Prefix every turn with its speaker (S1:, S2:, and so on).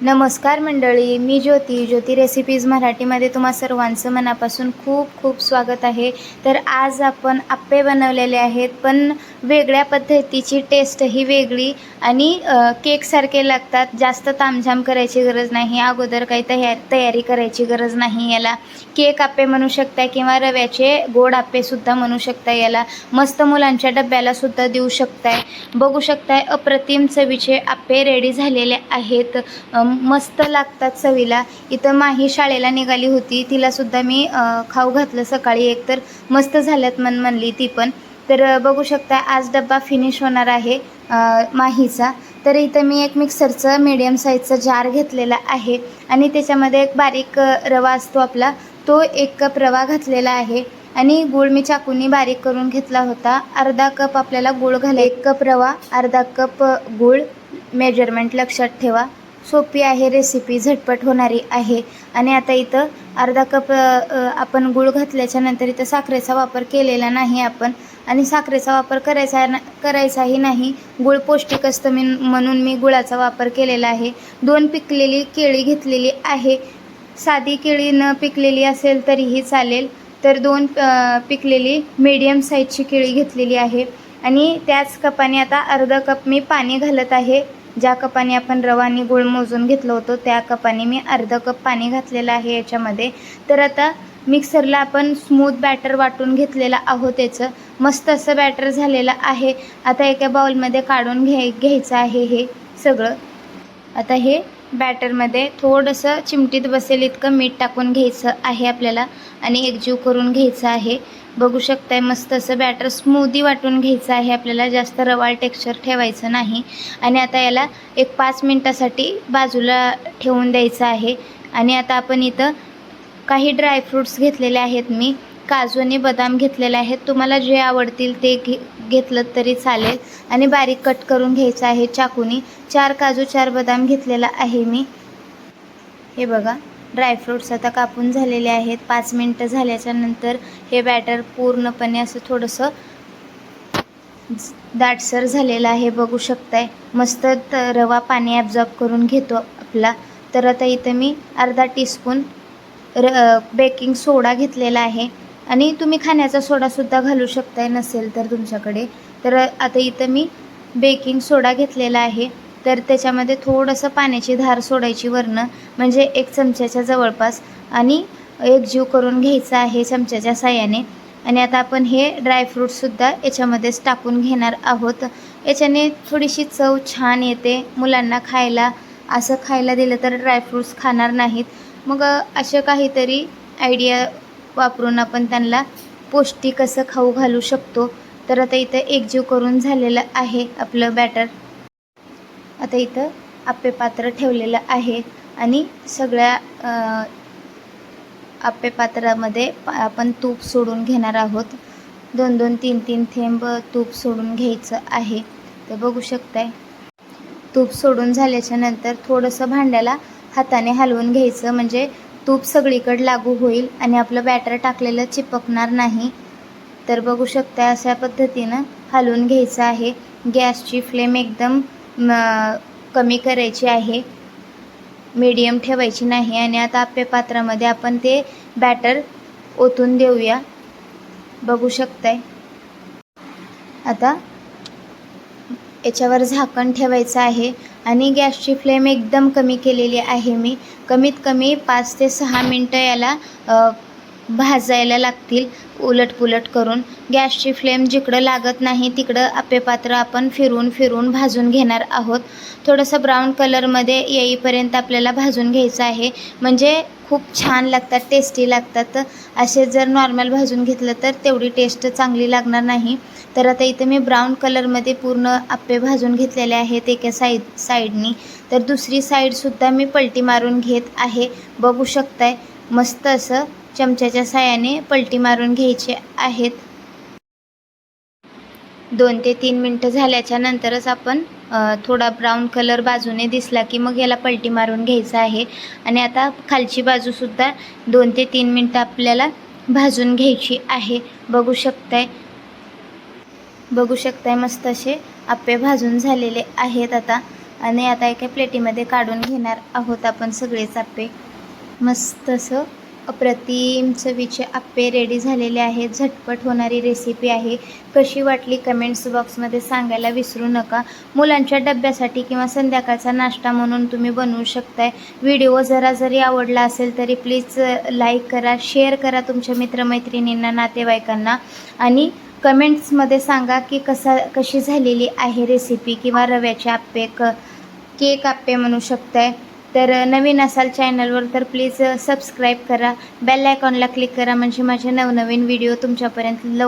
S1: नमस्कार मंडळी मी ज्योती. ज्योती रेसिपीज मराठीमध्ये तुम्हा सर्वांचं मनापासून खूप खूप स्वागत आहे. तर आज आपण आप्पे बनवलेले आहेत पण वेगळ्या पद्धतीची टेस्ट ही वेगळी आणि केकसारखे लागतात. जास्त तामझाम करायची गरज नाही. अगोदर काही तया तयारी करायची गरज नाही याला. केक आप्पे म्हणू शकता किंवा रव्याचे गोड आप्पेसुद्धा म्हणू शकता याला. मस्त मुलांच्या डब्यालासुद्धा देऊ शकताय. बघू शकताय अप्रतिम चवीचे आप्पे रेडी झालेले आहेत. मस्त लागतात चवीला. इथं माही शाळेला निघाली होती. तिलासुद्धा मी खाऊ घातलं सकाळी. एकतर मस्त झाल्यात मन म्हणली ती पण. तर बघू शकता आज डब्बा फिनिश होणार आहे माहीचा. तर इथं मी एक मिक्सरचं मीडियम साईजचं जार घेतलेला आहे आणि त्याच्यामध्ये एक बारीक रवा असतो आपला. तो एक कप रवा घातलेला आहे आणि गूळ मी चाकूनी बारीक करून घेतला होता. अर्धा कप आपल्याला गूळ घाला एक कप रवा अर्धा कप गूळ. मेजरमेंट लक्षात ठेवा. सोपी आहे रेसिपी झटपट होणारी आहे. आणि आता इथं अर्धा कप आपण गूळ घातल्याच्या नंतर इथं साखरेचा वापर केलेला नाही आपण. आणि साखरेचा वापर करायचा न करायचाही नाही. गूळ पौष्टिक असतं मी म्हणून मी गुळाचा वापर केलेला आहे. दोन पिकलेली केळी घेतलेली आहे. साधी केळी न पिकलेली असेल तरीही चालेल. तर दोन पिकलेली मीडियम साईजची केळी घेतलेली आहे. आणि त्याच कपाने आता अर्धा कप मी पाणी घालत आहे. ज्या कपाने आपण रवा आणि गूळ मोजून घेतलं होतं त्या कपाने मी अर्धा कप पाणी घातलेलं आहे याच्यामध्ये. तर आता मिक्सरला आपण स्मूथ बॅटर वाटून घेतलेलं आहोत त्याचं मस्त असं बॅटर झालेलं आहे. आता एका बाउलमध्ये काढून घ्याय घ्यायचं आहे हे सगळं. आता हे बॅटरमध्ये थोडंसं चिमटीत बसेल इतकं मीठ टाकून घ्यायचं आहे आपल्याला. आणि एकजीव करून घ्यायचं आहे. बघू शकताय मस्त असं बॅटर स्मूदी वाटून घ्यायचं आहे आपल्याला. जास्त रवाळ टेक्स्चर ठेवायचं नाही. आणि आता याला एक पाच मिनटासाठी बाजूला ठेवून द्यायचं आहे. आणि आता आपण इथं काही ड्रायफ्रूट्स घेतलेले आहेत मी. काजू आणि बदाम घेतलेले आहेत. तुम्हाला जे आवडतील ते घे घेतलं तरी चालेल. आणि बारीक कट करून घ्यायचं आहे चाकूनी. चार काजू चार बदाम घेतलेला आहे मी. हे बघा ड्रायफ्रूट्स आता कापून झालेले आहेत. पाच मिनटं झाल्याच्यानंतर हे बॅटर पूर्णपणे असं थोडंसं दाटसर झालेलं आहे. बघू शकताय. मस्त रवा पाणी ॲब्झॉर्ब करून घेतो आपला. तर आता इथं मी अर्धा टीस्पून र बेकिंग सोडा घेतलेला आहे. आणि तुम्ही खाण्याचा सोडासुद्धा घालू शकताय नसेल तर तुमच्याकडे. तर आता इथं मी बेकिंग सोडा घेतलेला आहे. तर त्याच्यामध्ये थोडंसं पाण्याची धार सोडायची वरनं म्हणजे एक चमच्याच्या जवळपास. आणि एक जीव करून घ्यायचा आहे चमच्याच्या साह्याने. आणि आता आपण हे ड्रायफ्रूटसुद्धा याच्यामध्येच टाकून घेणार आहोत. याच्याने थोडीशी चव छान येते. मुलांना खायला असं खायला दिलं तर ड्रायफ्रूट्स खाणार नाहीत. मग अ, असे काहीतरी आयडिया वापरून आपण त्यांना पौष्टिक असं खाऊ घालू शकतो. तर आता इथं एकजीव करून झालेलं आहे आपलं बॅटर आता इथं आप्पे पात्र ठेवलेलं आहे आणि सगळ्या अ, आप्पे पात्रामध्ये आपण तूप सोडून घेणार आहोत. दोन दोन तीन तीन थेंब तूप सोडून घ्यायचं आहे. तर बघू शकताय. तूप सोडून झाल्याच्यानंतर थोडंसं भांड्याला हाताने हलवून घ्यायचं. म्हणजे तूप सगळीकडे लागू होईल आणि आपलं बॅटर टाकलेलं चिपकणार नाही. तर बघू शकता अशा पद्धतीनं हलवून घ्यायचं आहे. गॅसची फ्लेम एकदम कमी करायची आहे. मीडियम ठेवायची नाही आणि आता आपल्या पात्रामध्ये आपण ते बॅटर ओतून देऊया. बघू शकताय. आता याच्यावर झाकण ठेवायचं आहे. आणि गॅसची फ्लेम एकदम कमी केलेली आहे मी. कमीत कमी पाच ते सहा मिनटं याला भाजायला लागतील. उलटपुलट करून गॅसची फ्लेम जिकडं लागत नाही तिकडं आपेपात्र आपण फिरून फिरून भाजून घेणार आहोत. थोडंसं ब्राऊन कलरमध्ये येईपर्यंत आपल्याला भाजून घ्यायचं आहे. म्हणजे खूप छान लागतात टेस्टी लागतात. असे जर नॉर्मल भाजून घेतलं तर तेवढी टेस्ट चांगली लागणार नाही. तर आता इथं मी ब्राऊन कलरमध्ये पूर्ण आप्पे भाजून घेतलेले आहेत एका साईड साईडनी. तर दुसरी साईडसुद्धा मी पलटी मारून घेत आहे. बघू शकताय मस्त असं चमच्याच्या साह्याने पलटी मारून घ्यायचे आहेत. दोन ते तीन मिनटं झाल्याच्या नंतरच आपण थोडा ब्राऊन कलर बाजूने दिसला की मग याला पलटी मारून घ्यायचं आहे. आणि आता खालची बाजूसुद्धा दोन ते तीन मिनटं आपल्याला भाजून घ्यायची आहे. बघू शकताय बघू शकताय मस्त असे आप्पे भाजून झालेले आहेत आता. आणि आता एका प्लेटीमध्ये काढून घेणार आहोत आपण सगळेच आप्पे. मस्त असं अप्रतिम चवीचे आप्पे रेडी झालेले आहेत. झटपट होणारी रेसिपी आहे. कशी वाटली कमेंट्स बॉक्समध्ये सांगायला विसरू नका. मुलांच्या डब्यासाठी किंवा संध्याकाळचा नाश्ता म्हणून तुम्ही बनवू शकताय. व्हिडिओ जरा जरी आवडला असेल तरी प्लीज लाईक करा शेअर करा तुमच्या मित्रमैत्रिणींना नातेवाईकांना. आणि कमेंट्समध्ये सांगा की कसा कशी झालेली आहे रेसिपी किंवा रव्याचे आप्पे क केक आप्पे म्हणू शकताय. तर नवीन असाल चॅनलवर तर प्लीज सबस्क्राईब करा. बेल आयकॉनला क्लिक करा म्हणजे माझे नवनवीन व्हिडिओ तुमच्यापर्यंत लव